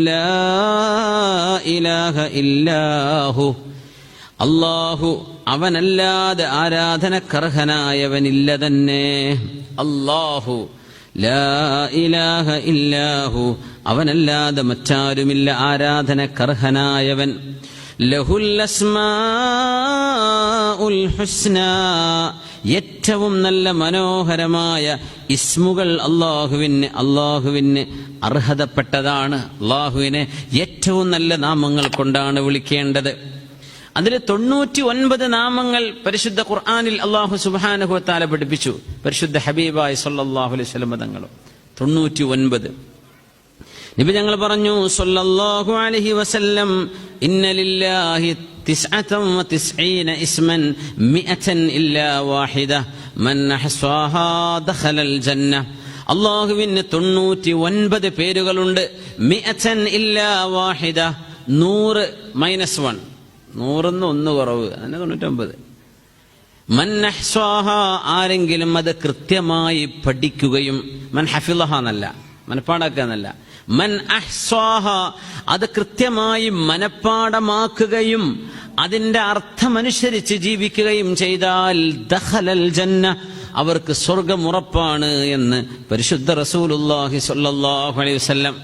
ലാ ഇലാഹ ഇല്ലാഹു. അല്ലാഹു അവനല്ലാതെ ആരാധനക്കർഹനായവനില്ല തന്നെ ലാ ഇലാഹ ഇല്ലാഹു. അവനല്ലാതെ മറ്റാരുമില്ല ആരാധനക്കർഹനായവൻ. ലഹുൽ അസ്മാഉൽ ഹുസ്ന. ഏറ്റവും നല്ല മനോഹരമായ ഇസ്മുകൾ അള്ളാഹുവിന് അള്ളാഹുവിന് അർഹതപ്പെട്ടതാണ്. അള്ളാഹുവിനെ ഏറ്റവും നല്ല നാമങ്ങൾ കൊണ്ടാണ് വിളിക്കേണ്ടത്. അതിൽ തൊണ്ണൂറ്റി ഒൻപത് നാമങ്ങൾ പരിശുദ്ധ ഖുർആാനിൽ അള്ളാഹു സുബാനുഹത്താല പഠിപ്പിച്ചു. പരിശുദ്ധ ഹബീബായ് സല്ലാഹു അലൈഹി സ്വലം തങ്ങളും തൊണ്ണൂറ്റി ഒൻപത് നബി ഞങ്ങൾ പറഞ്ഞു സല്ലല്ലാഹു അലൈഹി വസല്ലം ഇന്ന ലില്ലാഹി തിസ്അതൻ വതിസ്ഈന ഇസ്മൻ മിഅതൻ ഇല്ലാ വാഹിദ മൻ അഹ്സാഹാ ദഖലൽ ജന്ന. അള്ളാഹുവിന് തൊണ്ണൂറ്റി ഒൻപത് പേരുകളുണ്ട്. മിഅതൻ ഇല്ലാ വാഹിദ നൂറ് മൈനസ് വൺ. നൂറിന്ന് ഒന്ന് കുറവ് അങ്ങനെ തൊണ്ണൂറ്റൊമ്പത് മൻ അഹ്സാഹ ആരെങ്കിലും അത് കൃത്യമായി പഠിക്കുകയും മൻ ഹഫിലഹ എന്നല്ല മനപ്പാടാക്കുക എന്നല്ല മൻ അഹ്സാഹ അത് കൃത്യമായി മനപ്പാടമാക്കുകയും അതിന്റെ അർത്ഥമനുസരിച്ച് ജീവിക്കുകയും ചെയ്താൽ ദഹലൽ ജന്ന അവർക്ക് സ്വർഗം ഉറപ്പാണ് എന്ന് പരിശുദ്ധ റസൂലുല്ലാഹി സ്വല്ലല്ലാഹു അലൈഹി വസല്ലം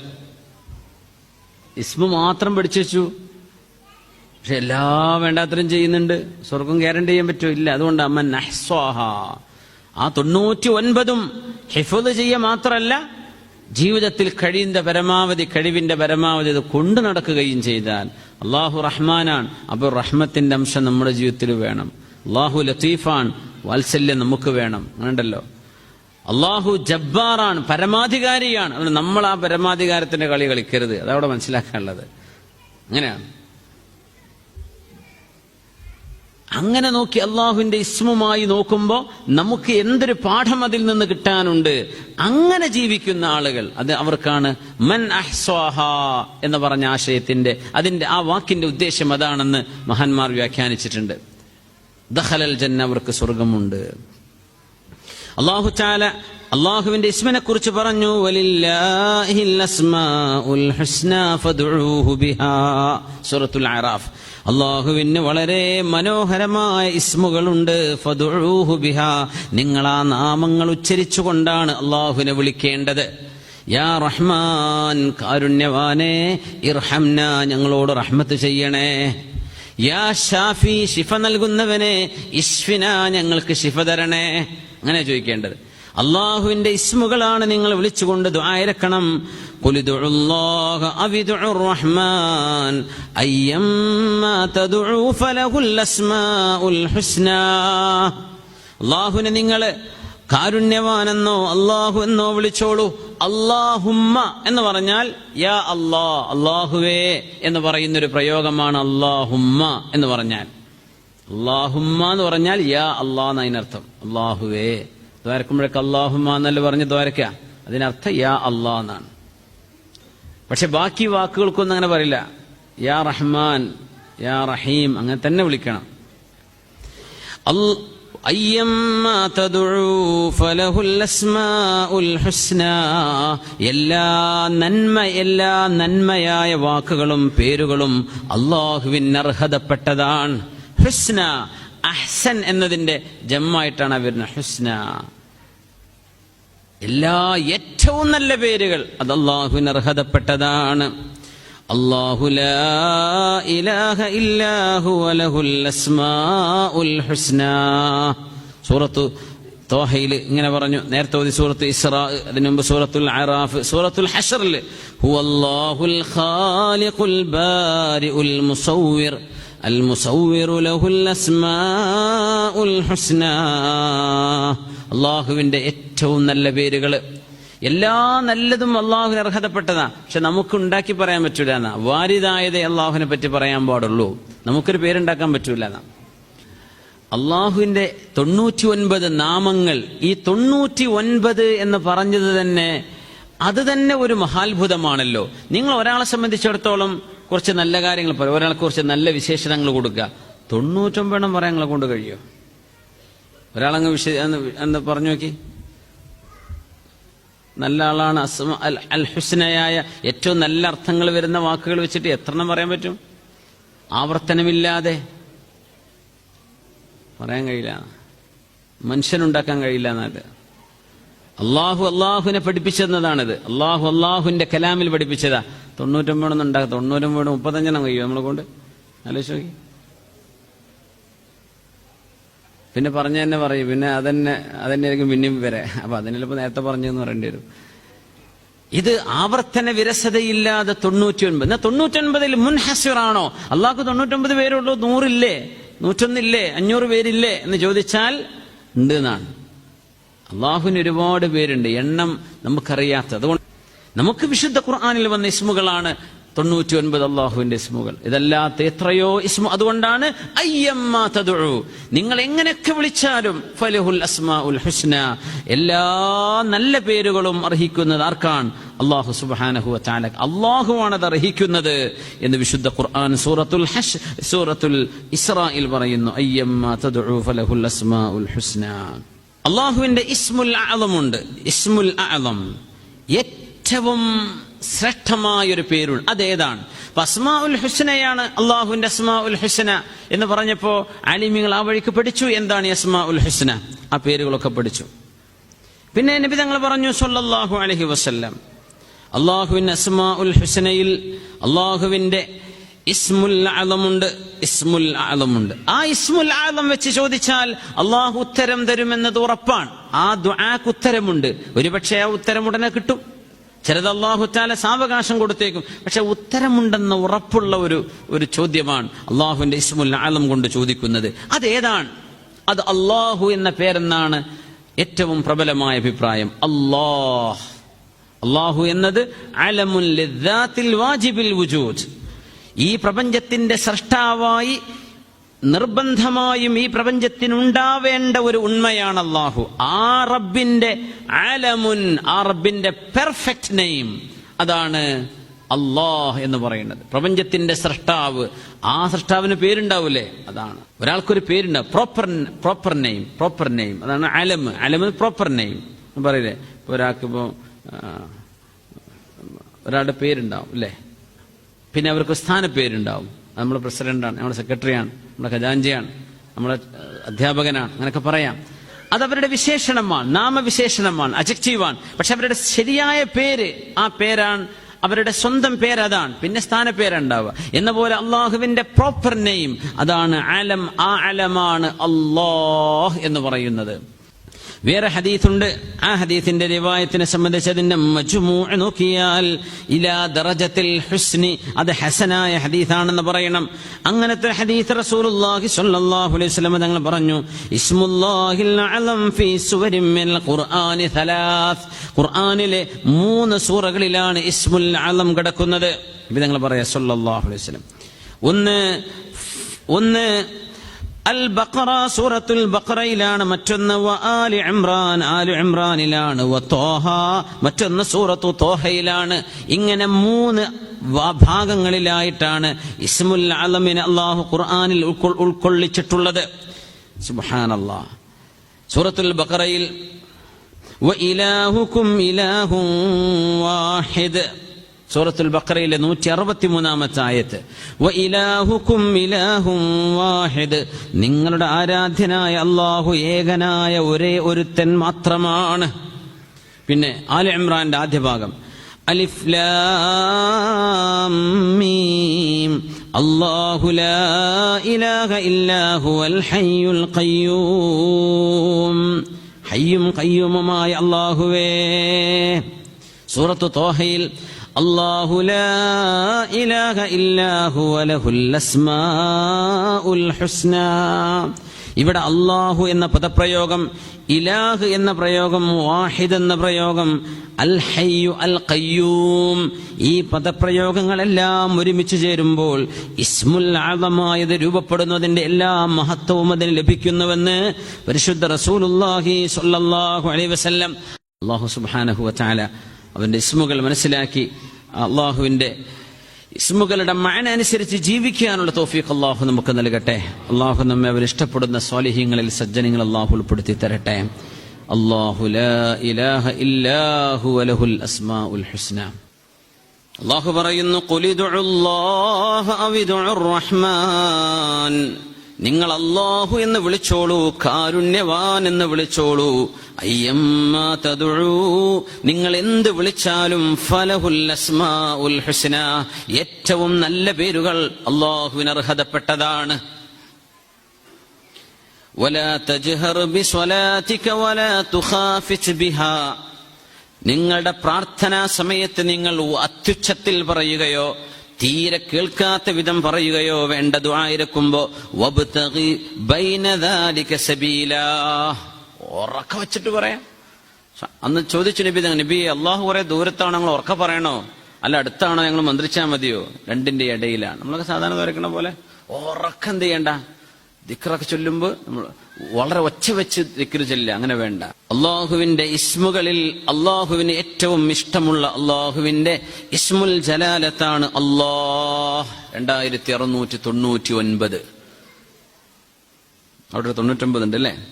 ഇസ്മു മാത്രം പഠിച്ചു വെച്ചു. പക്ഷെ എല്ലാ വേണ്ടാത്തരം ചെയ്യുന്നുണ്ട്. സ്വർഗം ഗ്യാരണ്ടി ചെയ്യാൻ പറ്റുമോ? ഇല്ല. അതുകൊണ്ട് അമ്മ നഹ്സ്വാഹ ആ തൊണ്ണൂറ്റി ഒൻപതും ഹിഫുദ് ചെയ്യുക മാത്രമല്ല ജീവിതത്തിൽ കഴിയുന്ന പരമാവധി കഴിവിന്റെ പരമാവധി അത് കൊണ്ടു നടക്കുകയും ചെയ്താൽ അള്ളാഹു റഹ്മാനാണ്. അപ്പോൾ റഹ്മത്തിന്റെ അംശം നമ്മുടെ ജീവിതത്തിൽ വേണം. അള്ളാഹു ലത്തീഫാൻ വാത്സല്യം നമുക്ക് വേണം. അങ്ങനെയുണ്ടല്ലോ. അള്ളാഹു ജബ്ബാറാണ്. പരമാധികാരിയാണ്. അതുകൊണ്ട് നമ്മൾ ആ പരമാധികാരത്തിന്റെ കളി കളിക്കരുത്. അതവിടെ മനസ്സിലാക്കാനുള്ളത്. അങ്ങനെയാണ്. അങ്ങനെ നോക്കി അള്ളാഹുവിന്റെ ഇസ്മുമായി നോക്കുമ്പോൾ നമുക്ക് എന്തൊരു പാഠം അതിൽ നിന്ന് കിട്ടാനുണ്ട്? അങ്ങനെ ജീവിക്കുന്ന ആളുകൾ അത് അവർക്കാണ് മൻ അഹ്സ്വാഹ എന്ന് പറഞ്ഞ ആശയത്തിന്റെ അതിന്റെ ആ വാക്കിന്റെ ഉദ്ദേശം അതാണെന്ന് മഹാന്മാർ വ്യാഖ്യാനിച്ചിട്ടുണ്ട്. ദഹലൽ ജന്ന അവർക്ക് സ്വർഗമുണ്ട്. അള്ളാഹു ചാല അള്ളാഹുവിന്റെ ഇസ്മിനെ കുറിച്ച് പറഞ്ഞു സൂറത്തുൽ അറാഫ്. അള്ളാഹുവിന് വളരെ മനോഹരമായ ഇസ്മുകളുണ്ട്. ബിഹ. നിങ്ങൾ ആ നാമങ്ങൾ ഉച്ചരിച്ചുകൊണ്ടാണ് അള്ളാഹുവിനെ വിളിക്കേണ്ടത്. യാ റഹ്മാൻ കാരുണ്യവാനെ ഇർഹംന ഞങ്ങളോട് റഹ്മത്ത് ചെയ്യണേ. യാ ഷാഫി ശിഫ നൽകുന്നവനെ ഇഷ്ഫിന ഞങ്ങൾക്ക് ശിഫ തരണേ. അങ്ങനെ ചോദിക്കേണ്ടത്. അള്ളാഹുവിന്റെ ഇസ്മുകളാണ് നിങ്ങൾ വിളിച്ചുകൊണ്ട് ദ്വായരക്കണം അള്ളാഹുവിനെ നിങ്ങൾ കാരുണ്യവാനെന്നോ അള്ളാഹു എന്നോ വിളിച്ചോളൂ. അള്ളാഹുമ്മ എന്ന് പറഞ്ഞാൽ യാ അല്ലാ അള്ളാഹുവേ എന്ന് പറയുന്നൊരു പ്രയോഗമാണ് അള്ളാഹുമ്മ എന്ന് പറഞ്ഞാൽ. അള്ളാഹുമ്മ എന്ന് പറഞ്ഞാൽ യാ അള്ളാഹ് എന്നതിനർത്ഥം അള്ളാഹുവേ. ദ്വാരക്കുമ്പോഴൊക്കെ അള്ളാഹുമ്മ എന്നല്ല പറഞ്ഞ് ദ്വാരക്ക? അതിനർത്ഥം യാ അള്ളാ എന്നാണ്. പക്ഷെ ബാക്കി വാക്കുകൾക്കൊന്നും അങ്ങനെ പറയില്ല. യാ റഹ്മാൻ യാ റഹീം അങ്ങനെ തന്നെ വിളിക്കണം. എല്ലാ നന്മ എല്ലാ നന്മയായ വാക്കുകളും പേരുകളും അള്ളാഹുവിന് അർഹതപ്പെട്ടതാണ്. ഹുസ്ന അഹ്സൻ എന്നതിന്റെ ജമ്മായിട്ടാണ് വരുന്നത്. ഹുസ്ന. എല്ലാ ഏറ്റവും നല്ല പേരുകൾ അത് അള്ളാഹുവിന് അർഹതപ്പെട്ടതാണ് അള്ളാഹു ഇലാഹ ഇല്ലാഹു അലഹുൽ അസ്മാഉൽ ഹുസ്ന സൂറത്തു തോഹയിൽ ഇങ്ങനെ പറഞ്ഞു നേരത്തെ ഓതി സൂറത്ത് ഇസ്രാ അതിനു മുമ്പ് സൂറത്തുൽ അറാഫ് സൂറത്തുൽ ഹഷറിൽ ഹുവല്ലാഹുൽ ഖാലിഖുൽ ബാരിഉൽ മുസവ്വിർ അൽ മുസവ്വിറു ലഹുൽ അസ്മാഉൽ ഹുസ്ന അള്ളാഹുവിന്റെ ഏറ്റവും നല്ല പേരുകൾ എല്ലാ നല്ലതും അള്ളാഹുവിന് അർഹതപ്പെട്ടതാ. പക്ഷെ നമുക്ക് ഉണ്ടാക്കി പറയാൻ പറ്റൂല എന്നാ വാരിതായതേ അള്ളാഹുവിനെ പറ്റി പറയാൻ പാടുള്ളൂ. നമുക്കൊരു പേരുണ്ടാക്കാൻ പറ്റൂല എന്നാ അള്ളാഹുവിന്റെ തൊണ്ണൂറ്റി ഒൻപത് നാമങ്ങൾ ഈ തൊണ്ണൂറ്റി ഒൻപത് എന്ന് പറഞ്ഞത് തന്നെ അത് തന്നെ ഒരു മഹാത്ഭുതമാണല്ലോ. നിങ്ങൾ ഒരാളെ സംബന്ധിച്ചിടത്തോളം കുറച്ച് നല്ല കാര്യങ്ങൾ പറയും ഒരാളെ കുറച്ച് നല്ല വിശേഷണങ്ങൾ കൊടുക്കുക. തൊണ്ണൂറ്റൊമ്പതെണ്ണം പറയാൻ നിങ്ങളെ കൊണ്ട് കഴിയോ? ഒരാളങ്ങ് വിശ എന്ന് പറഞ്ഞു നോക്കി. നല്ല ആളാണ് അസ്മ അൽ അൽ ഹുസ്നയായ ഏറ്റവും നല്ല അർത്ഥങ്ങൾ വരുന്ന വാക്കുകൾ വെച്ചിട്ട് എത്ര എണ്ണം പറയാൻ പറ്റും? ആവർത്തനമില്ലാതെ പറയാൻ കഴിയില്ല. മനുഷ്യനുണ്ടാക്കാൻ കഴിയില്ല എന്നത് അള്ളാഹു അള്ളാഹുവിനെ പഠിപ്പിച്ചെന്നതാണിത്. അള്ളാഹു അള്ളാഹുവിന്റെ കലാമിൽ പഠിപ്പിച്ചതാ. തൊണ്ണൂറ്റൊമ്പതെണ്ണം ഉണ്ടാക്കുക തൊണ്ണൂറ്റൊമ്പത് മുപ്പത്തഞ്ചെണ്ണം കഴിയും നമ്മളെ കൊണ്ട്. ആലോചിച്ച് നോക്കി. പിന്നെ പറഞ്ഞ തന്നെ പറയും. പിന്നെ അതന്നെ അതന്നെ ആയിരിക്കും പിന്നെയും വരെ. അപ്പൊ അതിനിപ്പോ നേരത്തെ പറഞ്ഞു എന്ന് പറയേണ്ടി വരും. ഇത് ആവർത്തന വിരസതയില്ലാതെ തൊണ്ണൂറ്റി ഒൻപത് എന്നാ തൊണ്ണൂറ്റൊൻപതിൽ മുൻഹസിറാണോ? അള്ളാഹ്ക്ക് തൊണ്ണൂറ്റൊമ്പത് പേരുള്ളൂ. നൂറില്ലേ? നൂറ്റൊന്നില്ലേ? അഞ്ഞൂറ് പേരില്ലേ? എന്ന് ചോദിച്ചാൽ ഉണ്ട് എന്നാണ്. അള്ളാഹുവിന് ഒരുപാട് പേരുണ്ട്. എണ്ണം നമുക്കറിയാത്ത അതുകൊണ്ട് നമുക്ക് വിശുദ്ധ ഖുർആാനിൽ വന്ന ഇസ്മുകളാണ് തൊണ്ണൂറ്റി ഒൻപത് അള്ളാഹുവിന്റെ ഇസ്മുകൾ. ഇതല്ലാത്ത എത്രയോ ഇസ്മു അതുകൊണ്ടാണ് നിങ്ങൾ എങ്ങനെയൊക്കെ വിളിച്ചാലും ഫലഹുൽ എല്ലാ നല്ല പേരുകളും അർഹിക്കുന്നത് ആർക്കാണ്? അള്ളാഹു സുബാനഹു വതആല. അള്ളാഹുവാണ് അത് അർഹിക്കുന്നത് എന്ന് വിശുദ്ധ ഖുർആൻ സൂറത്തുൽ ഹഷ് സൂറത്തുൽ ഇസ്രായിൽ പറയുന്നു ഫലഹുൽ അള്ളാഹുവിന്റെ ഇസ്മുൽ ഉണ്ട് ഇസ്മുൽ ശ്രേഷ്ഠമായ ഒരു പേരുണ്ട് അതേതാണ്? അപ്പൊ അസ്മാ ഉൽ ഹുസ്നയാണ് അള്ളാഹുവിന്റെ അസ്മാ ഉൽ ഹുസന എന്ന് പറഞ്ഞപ്പോ അലിമികൾ ആ വഴിക്ക് പഠിച്ചു. എന്താണ് ഈ അസ്മാ ഉൽ ഹുസന? ആ പേരുകളൊക്കെ പഠിച്ചു. പിന്നെ നബി തങ്ങൾ പറഞ്ഞു സല്ലല്ലാഹു അലഹി വസല്ലം. അള്ളാഹുവിന്റെ അസ്മാ ഉൽ ഹുസനയിൽ അള്ളാഹുവിന്റെ ഇസ്മുൽ ആലമുണ്ട് ഇസ്മുൽ ആലമുണ്ട് ആ ഇസ്മുൽ ആലം വെച്ച് ചോദിച്ചാൽ അള്ളാഹു ഉത്തരം തരുമെന്നത് ഉറപ്പാണ്. ആ ദുആക്ക് ഉത്തരമുണ്ട്. ഒരുപക്ഷെ ആ ഉത്തരം ഉടനെ കിട്ടും. ചിലത് അള്ളാഹു താല സാവകാശം കൊടുത്തേക്കും. പക്ഷെ ഉത്തരമുണ്ടെന്ന ഉറപ്പുള്ള ഒരു ഒരു ചോദ്യമാണ് അള്ളാഹുവിന്റെ ഇസ്മുൽ ആലം കൊണ്ട് ചോദിക്കുന്നത്. അതേതാണ്? അത് അള്ളാഹു എന്ന പേരെന്നാണ് ഏറ്റവും പ്രബലമായ അഭിപ്രായം. അള്ളാഹ് അള്ളാഹു എന്നത് അലമുൽ വാജിബിൽ വുജൂദ്. ഈ പ്രപഞ്ചത്തിന്റെ സൃഷ്ടാവായി നിർബന്ധമായും ഈ പ്രപഞ്ചത്തിനുണ്ടാവേണ്ട ഒരു ഉണ്മയാണ് അള്ളാഹു ആ റബ്ബിന്റെ ആലമുൻ ആ റബ്ബിന്റെ പെർഫെക്റ്റ് നെയിം അതാണ് അള്ളാഹ് എന്ന് പറയുന്നത്. പ്രപഞ്ചത്തിന്റെ സൃഷ്ടാവ്. ആ സൃഷ്ടാവിന് പേരുണ്ടാവൂലേ? അതാണ്. ഒരാൾക്കൊരു പേരുണ്ടാവും proper proper name proper name അതാണ് അലം. അലം പ്രോപ്പർ നെയിം പറയില്ലേ? ഒരാൾക്ക് ഇപ്പോ ആ, ഒരാളുടെ പേരുണ്ടാവും അല്ലേ? പിന്നെ അവർക്ക് സ്ഥാനപ്പേരുണ്ടാവും. അത് നമ്മുടെ പ്രസിഡന്റാണ് നമ്മുടെ സെക്രട്ടറിയാണ് നമ്മുടെ ഖജാഞ്ചിയാണ് നമ്മുടെ അധ്യാപകനാണ് അങ്ങനെയൊക്കെ പറയാം. അതവരുടെ വിശേഷണമാണ് നാമവിശേഷണമാണ് അജക്റ്റീവാണ്. പക്ഷെ അവരുടെ ശരിയായ പേര് ആ പേരാണ് അവരുടെ സ്വന്തം പേര് അതാണ് പിന്നെ സ്ഥാനപ്പേരുണ്ടാവുക. എന്ന പോലെ അള്ളാഹുവിന്റെ പ്രോപ്പർ നെയിം അതാണ് അലം ആ അലമാണ് അള്ളാഹ് എന്ന് പറയുന്നത്. വേറെ ഹദീസുണ്ട്. ആ ഹദീസിന്റെ റിവായത്തിനെ സംബന്ധിച്ച് അതിന്റെ മജുമൂ നോക്കിയാൽ ഇലാ ദറജത്തിൽ ഹുസ്നി അത് ഹസനായ ഹദീസാണെന്ന് പറയണം. അങ്ങനത്തെ ഹദീസ് റസൂലുള്ളാഹി സ്വല്ലല്ലാഹു അലൈഹി വസല്ലം തങ്ങൾ പറഞ്ഞു ഇസ്മുല്ലാഹിൽ അലം ഫീ സുവരിൻ മിനൽ ഖുർആനി സലാസ്. ഖുർആനിലെ മൂന്ന് സൂറകളിലാണ് ഇസ്മുൽ അലം കിടക്കുന്നത്. ഇപ്പൊ തങ്ങൾ പറയാ സ്വല്ലല്ലാഹു അലൈഹി വസല്ലം. ഒന്ന് ഒന്ന് അൽ ബഖറ സൂറത്തുൽ ബഖറയിലാണ് മറ്റൊന്ന് ആലി ഇമ്രാൻ. ആലു ഇമ്രാനിലാണ് തോഹ. മറ്റൊന്ന് സൂറത്തു തോഹയിലാണ്. ഇങ്ങനെ മൂന്ന് ഭാഗങ്ങളിലായിട്ടാണ് ഇസ്മുൽ അലമിനെ അള്ളാഹു ഖുർആാനിൽ ഉൾക്കൊ- ഉൾക്കൊള്ളിച്ചിട്ടുള്ളത്. സുബ്ഹാനല്ലാഹ് സൂറത്തുൽ ബഖറയിൽ വ ഇലാഹുക്കും ഇലാഹും വാഹിദ്. സൂറത്തുൽ ബഖറയിലെ നൂറ്റി അറുപത്തി മൂന്നാമത്തെ ആയത്ത് വാഹിദ്. നിങ്ങളുടെ ആരാധ്യനായ അള്ളാഹു ഏകനായ ഒരേ ഒരുത്തൻ മാത്രമാണ്. പിന്നെ ആല ഇമ്രാന്റെ ആദ്യ ഭാഗം അലിഫ് ലാം മീം. അല്ലാഹു ലാ ഇലാഹ ഇല്ലാഹു ഹുവൽ ഹയ്യുൽ ഖയ്യൂം. ഹയ്യും ഖയ്യൂമുമായ അല്ലാഹുവേ. സൂറത്തു തോഹയിൽ അല്ലാഹു ലാ ഇലാഹ إلا هو له അസ്മാഉൽ ഹുസ്ന. ഇവിടെ അള്ളാഹു എന്ന പദപ്രയോഗം ഇലാഹ് എന്ന പ്രയോഗം വാഹിദ് എന്ന പ്രയോഗം അൽ ഹയ്യു അൽ കയ്യൂം ഈ പദപ്രയോഗങ്ങളെല്ലാം ഒരുമിച്ച് ചേരുമ്പോൾ ഇസ്മുൽ ആദമായത് രൂപപ്പെടുന്നതിന്റെ എല്ലാ മഹത്വവും അതിന് ലഭിക്കുന്നുവെന്ന് പരിശുദ്ധ റസൂലുള്ളാഹി സ്വല്ലല്ലാഹു അലൈഹി വസല്ലം അള്ളാഹു സുബാനഹു വതആല അവന്റെ ഇസ്മുകൾ മനസ്സിലാക്കി അള്ളാഹുവിന്റെ ഇസ്മുകളുടെ മഴ അനുസരിച്ച് ജീവിക്കാനുള്ള തോഫീഖ് അള്ളാഹു നമുക്ക് നൽകട്ടെ. അള്ളാഹു നമ്മെ അവർ ഇഷ്ടപ്പെടുന്ന സ്വാലിഹ്യങ്ങളിൽ സജ്ജനങ്ങൾ അള്ളാഹു ഉൾപ്പെടുത്തി തരട്ടെ. ഇലാഹ ഇല്ലാഹു ഹുസ്ന. അള്ളാഹു പറയുന്നു "ഖുലിദുഉല്ലാഹ അവിദുഉർ റഹ്മാൻ. നിങ്ങൾ അള്ളാഹു എന്ന് വിളിച്ചോളൂ കാരുണ്യവാൻ എന്ന് വിളിച്ചോളൂ അയ്യമ്മ തദുഴൂ നിങ്ങൾ എന്ത് വിളിച്ചാലും ഫലഹുൽ അസ്മാഉൽ ഹുസ്ന ഏറ്റവും നല്ല പേരുകൾ അള്ളാഹുവിന് അർഹതപ്പെട്ടതാണ് ولا تجهر بصلاتك ولا تخافت بها നിങ്ങളുടെ പ്രാർത്ഥനാ സമയത്ത് നിങ്ങൾ അത്യുച്ഛത്തിൽ പറയുകയോ തീരെ കേൾക്കാത്ത വിധം പറയുകയോ വേണ്ട ആയിരക്കുമ്പോ ഉറക്ക വെച്ചിട്ട് പറയാം. അന്ന് ചോദിച്ചു നബി നബി അള്ളാഹു കുറെ ദൂരത്താണോ ഞങ്ങൾ ഉറക്ക പറയണോ? അല്ല അടുത്താണോ ഞങ്ങൾ മന്ത്രിച്ചാൽ മതിയോ? രണ്ടിന്റെ ഇടയിലാണ്. നമ്മളൊക്കെ സാധാരണ വരക്കണ പോലെ ഉറക്കം ചെയ്യണ്ട? ദിക്റൊക്കെ ചൊല്ലുമ്പോൾ നമ്മൾ വളരെ ഒച്ച വെച്ച് ദിക്റ് ചൊല്ലുക. അങ്ങനെ വേണ്ട. അള്ളാഹുവിന്റെ ഇസ്മുകളിൽ അള്ളാഹുവിന് ഏറ്റവും ഇഷ്ടമുള്ള അള്ളാഹുവിന്റെ ഇസ്മുൽ ജലാലത്താണ് അള്ളാഹ്. രണ്ടായിരത്തി അറുന്നൂറ്റി തൊണ്ണൂറ്റി ഒൻപത് അവിടെ തൊണ്ണൂറ്റൊമ്പത് ഉണ്ട് അല്ലേ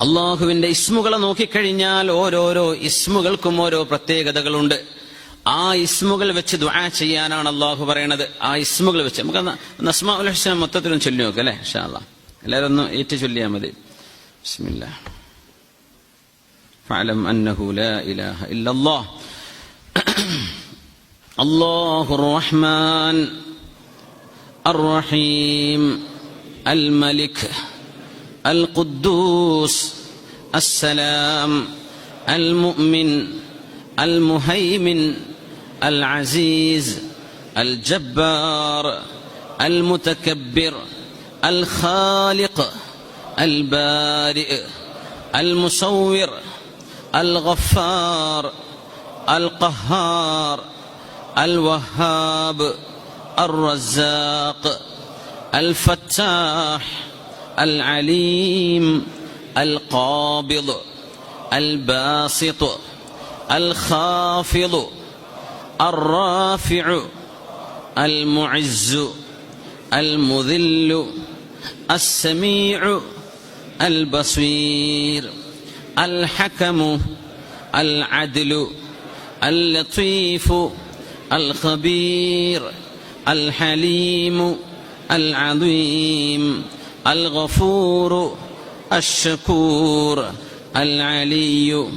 അള്ളാഹുവിന്റെ ഇസ്മുകളെ നോക്കിക്കഴിഞ്ഞാൽ ഓരോരോ ഇസ്മുകൾക്കും ഓരോ പ്രത്യേകതകളുണ്ട്. ആ ഇസ്മുകൾ വെച്ച് ദുആ ചെയ്യാനാണ് അള്ളാഹു പറയണത് ആ ഇസ്മുകൾ വെച്ച് നമുക്ക് നസ്മാ ഉൽ ഹുസ്ന മൊത്തത്തിലും ചൊല്ലി നോക്കാം അല്ലേ ഷാ അല്ലാ എല്ലാവരും ഒന്ന് ഏറ്റു ചൊല്ലിയാൽ മതി ബിസ്മില്ലാ فاعلم أنه لا إله إلا الله الله الرحمن الرحيم الملك القدوس السلام المؤمن المهيمن العزيز الجبار المتكبر الخالق البارئ المصور الغفار القهار الوهاب الرزاق الفتاح العليم القابض الباسط الخافض الرافع المعز المذل السميع البصير الحكم العدل اللطيف الخبير الحليم العظيم الغفور الشكور العلي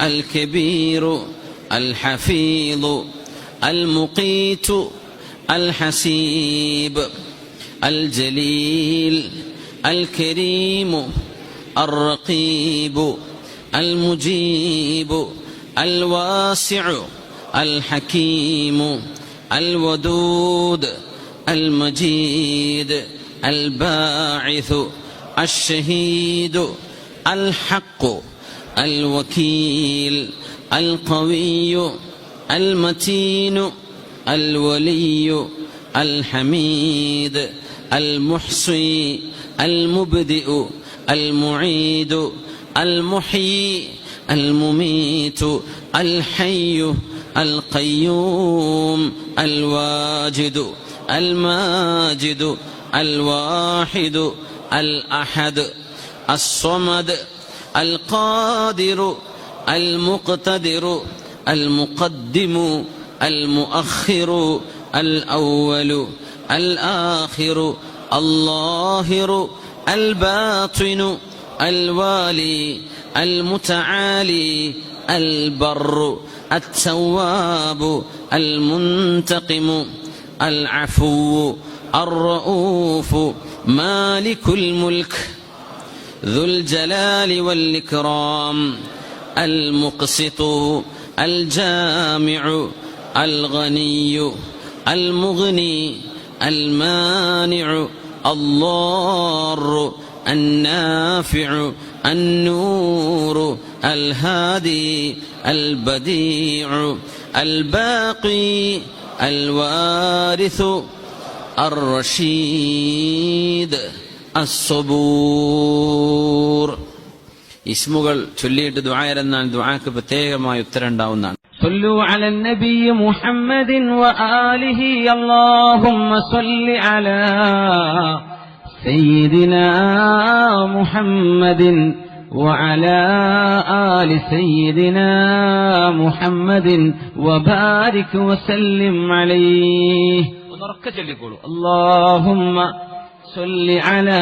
الكبير الحفيظ المقيت الحسيب الجليل الكريم الرقيب المجيب الواسع الحكيم الودود المجيد الباعث الشهيد الحق الوكيل القوي المتين الولي الحميد المحصي المبدئ المعيد المحيي المميت الحي القيوم الواجد الماجد الواحد الأحد الصمد القادر المقتدر المقدم المؤخر الأول الآخر الظاهر الباطن الوالي المتعالي البر التواب المنتقم العفو الرؤوف مالك الملك ذو الجلال والإكرام المقسط الجامع الغني المغني المانع الضار النافع النور الهادي البديع الباقي الوارث الرشيد الصبور. ഇസ്മുകൾ ചൊല്ലിയിട്ട് ദുആയിരുന്നാൽ ദുആക്ക് പ്രത്യേകമായ ഉത്തരം ഉണ്ടാവുന്നതാണ് صلوا على النبي محمد وآله اللهم صل على سيدنا محمد وعلى آل سيدنا محمد وبارك وسلم عليه ونركز يقولوا اللهم صل على